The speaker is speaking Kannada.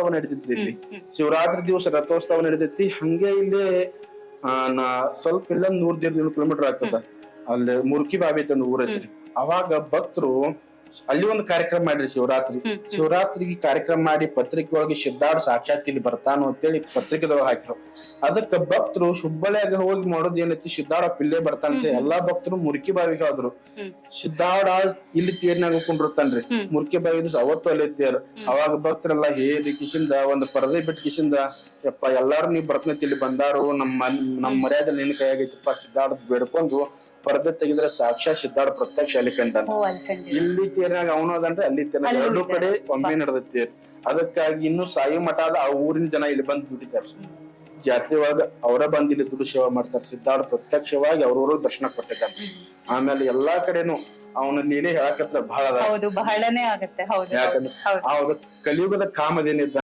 ರಥೋತ್ಸವ ನಡೆದಿತ್ತು ಇಲ್ಲಿ. ಶಿವರಾತ್ರಿ ದಿವಸ ರಥೋತ್ಸವ ನಡೀತೈತಿ. ಹಂಗೆ ಇಲ್ಲಿ ಆ, ನಾ ಸ್ವಲ್ಪ ಇಲ್ಲ ನೂರ್ ದೇಡ್ ಕಿಲೋಮೀಟರ್ ಆಗ್ತದ. ಅಲ್ಲಿ ಮುರ್ಕಿ ಬಾವಿ ಐತಿ ಊರ್ ಐತ್ರಿ ಅವಾಗ ಭಕ್ತರು ಅಲ್ಲಿ ಒಂದು ಕಾರ್ಯಕ್ರಮ ಮಾಡಿರಿ ಶಿವರಾತ್ರಿ. ಶಿವರಾತ್ರಿಗೆ ಕಾರ್ಯಕ್ರಮ ಮಾಡಿ ಪತ್ರಿಕೆ ಒಳಗೆ ಸಿದ್ಧಾರ್ಥ ಸಾಕ್ಷಾತ್ ಇಲ್ಲಿ ಬರ್ತಾನು ಅಂತೇಳಿ ಪತ್ರಿಕೆದೊಳಗೆ ಹಾಕಿರು ಅದಕ್ಕೆ ಭಕ್ತರು ಹುಬ್ಬಳ್ಳಿಯಾಗ ಹೋಗಿ ಮಾಡೋದ್ ಏನೈತಿ? ಸಿದ್ಧಾರ್ಥ ಪಿಲ್ಲೆ ಬರ್ತಾನಂತ ಎಲ್ಲಾ ಭಕ್ತರು ಮುರ್ಕಿ ಬಾವಿಗೆ ಹೋದ್ರು. ಸಿದ್ಧಾರ್ಥ ಇಲ್ಲಿ ತೇರ್ನಾಗ ಕುಂಡಿರ್ತಾನ್ರಿ ಮುರ್ಕಿ ಬಾವಿ ಅವತ್ತು ಅಲ್ಲಿ ತೇರು. ಅವಾಗ ಭಕ್ತರೆಲ್ಲ ಹೇರಿ ಕಿಶಿಂದ ಒಂದು ಪರದೆ ಬಿಟ್ಟು ಕಿಶಿಂದ ಯಪ್ಪ ಎಲ್ಲಾರು ನೀವ್ ಬರ್ತನೈತಿ ಇಲ್ಲಿ ಬಂದಾರು. ನಮ್ಮ ನಮ್ಮ ಮರ್ಯಾದೆ ನಿನ್ನ ಕೈಯಾಗೈತಪ್ಪ. ಸಿದ್ಧಾರ್ಥ ಬೇಡ್ಕೊಂಡು ಪರದೆ ತೆಗೆದ್ರೆ ಸಾಕ್ಷಾತ್ ಸಿದ್ಧಾರ್ಥ ಪ್ರತ್ಯಕ್ಷ ಅಲ್ಲಿ ಕಂಡ ಇಲ್ಲಿ ತೇರ್ನಾಗ ಅವನು ಅದಂದ್ರೆ ಅಲ್ಲಿ ತೇರ್ನಾಗ ಅಲ್ಲಿ ಎರಡು ಕಡೆ ಒಮ್ಮೆ ನಡೆದೈತಿ ಅದಕ್ಕಾಗಿ ಇನ್ನು ಸಾಯಿ ಮಠದ ಆ ಊರಿನ ಜನ ಇಲ್ಲಿ ಬಂದು ದುಡಿತಾರ. ಜಾತ್ರೆ ಒಳಗ ಅವರ ಬಂದು ಇಲ್ಲಿ ದುಡ್ಡು ಸೇವೆ ಮಾಡ್ತಾರ. ಸಿದ್ಧಾರ್ಥ ಪ್ರತ್ಯಕ್ಷವಾಗಿ ಅವ್ರವ್ರ ದರ್ಶನ ಕೊಟ್ಟಿದ್ದಾರೆ. ಆಮೇಲೆ ಎಲ್ಲಾ ಕಡೆನು ಅವನ ಲೀಲೆ ಹೇಳಕತ್ತ ಬಹಳ ಅದ ಹೌದು ಬಹಳನೇ ಆಗತ್ತೆ. ಹೌದು ಯಾಕಂದ್ರೆ ಕಲಿಯುಗದ ಕಾಮದೇನಿದ್ದ